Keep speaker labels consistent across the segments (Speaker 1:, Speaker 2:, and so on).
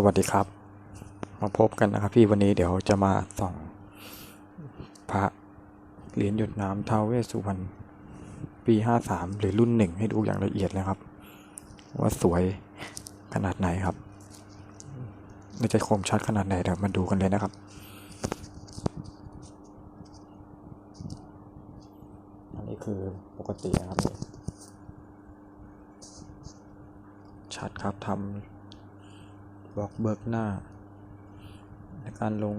Speaker 1: สวัสดีครับ มาพบกันนะครับพี่วันนี้เดี๋ยวจะมาส่อง พระเหรียญหยดน้ำท้าวเวสสุวรรณปีห้าสามหรือรุ่นหนึ่งให้ดูอย่างละเอียดเลยครับ ว่าสวยขนาดไหนครับไม่จะคมชัดขนาดไหนเดี๋ยวมาดูกันเลยนะครับอันนี้คือปกตินะครับชัดครับทำ บล็อกเบิกหน้าในการลง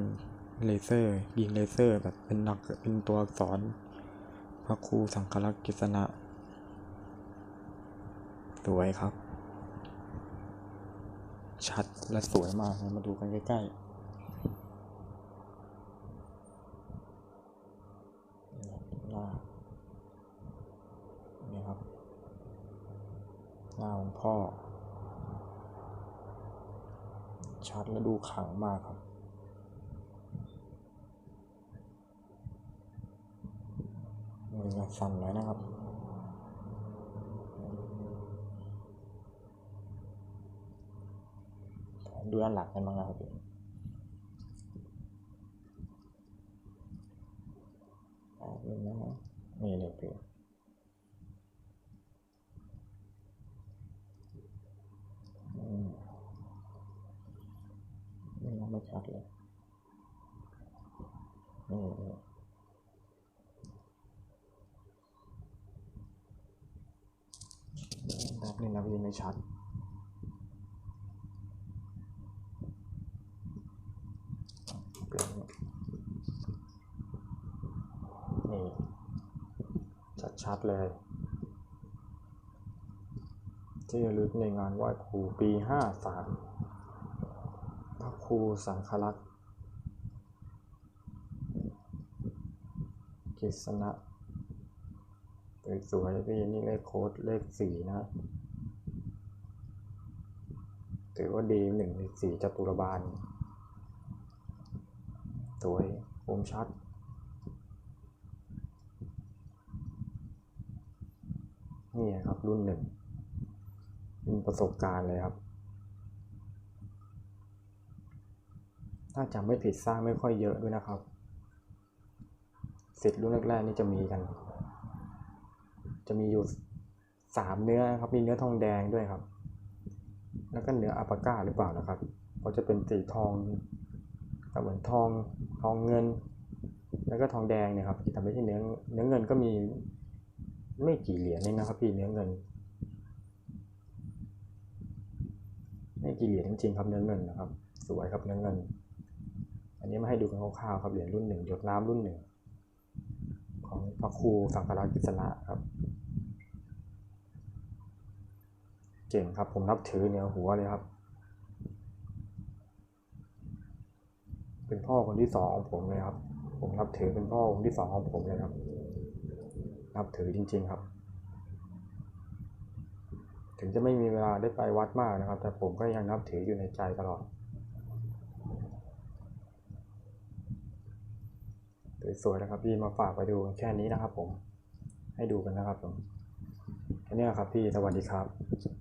Speaker 1: เลเซอร์ ยิงเลเซอร์แบบเป็นหนักเป็นตัวอักษร พระครูสังฆลักษณ์กิษณะ สวยครับ ชัดและสวยมาก มาดูกันใกล้ๆหน้านี่ครับหน้าของพ่อ ชัดและดูขังมากครับ มือสั่นเลยนะครับ ดูด้านหลังกันบ้างนะครับนี่นะนี่เลยเพี่อืมนี่มอง ไม่ชัดเลยนี่นี่แบบนี้นะพี่ไม่ชัดเปลี่ยนนี่ชัดๆเลยที่ระลึกในงานไหว้ครูปีห้าสาม ระครูสังฆลักษณ์กิษณะสวยๆพี่นี่เลขโค้ดเลขสี่นะถือว่าดีหนึ่งในสี่จตุรบาลสวยคมชัด นี่ครับรุ่นหนึ่งเป็นประสบการณ์เลยครับ ถ้าจำไม่ผิดสร้างไม่ค่อยเยอะด้วยนะครับสิทธิ์รุ่นแรกๆนี่จะมีกัน จะมีอยู่สามเนื้อครับมีเนื้อทองแดงด้วยครับ แล้วก็เนื้ออัปก้าหรือเปล่านะครับเขาจะเป็นสีทองเหมือนทองทองเงิน แล้วก็ทองแดงเนี่ยครับแต่ไม่ใช่เนื้อเนื้อเงินก็มีไม่กี่เหรียญเองนะครับพี่เนื้อเงินไม่กี่เหรียญจริงๆครับเนื้อเงินนะครับ สวยครับเนื้อเงิน อันนี้มาให้ดูกันคร่าวๆครับเหรียญรุ่นหนึ่งหยดน้ำรุ่นหนึ่งของพระครูสังฆราชกิษณะครับ เก่งครับผมนับถือเนื้อหัวเลยครับ เป็นพ่อคนที่สองของผมเลยครับ ผมนับถือเป็นพ่อคนที่สองของผมเลยครับ นับถือจริง ๆครับ ถึงจะไม่มีเวลาได้ไปวัดมากนะครับ แต่ผมก็ยังนับถืออยู่ในใจตลอด สวยๆนะครับพี่มาฝากไปดูแค่นี้นะครับผมให้ดูกันนะครับผมแค่นี้ครับพี่สวัสดีครับ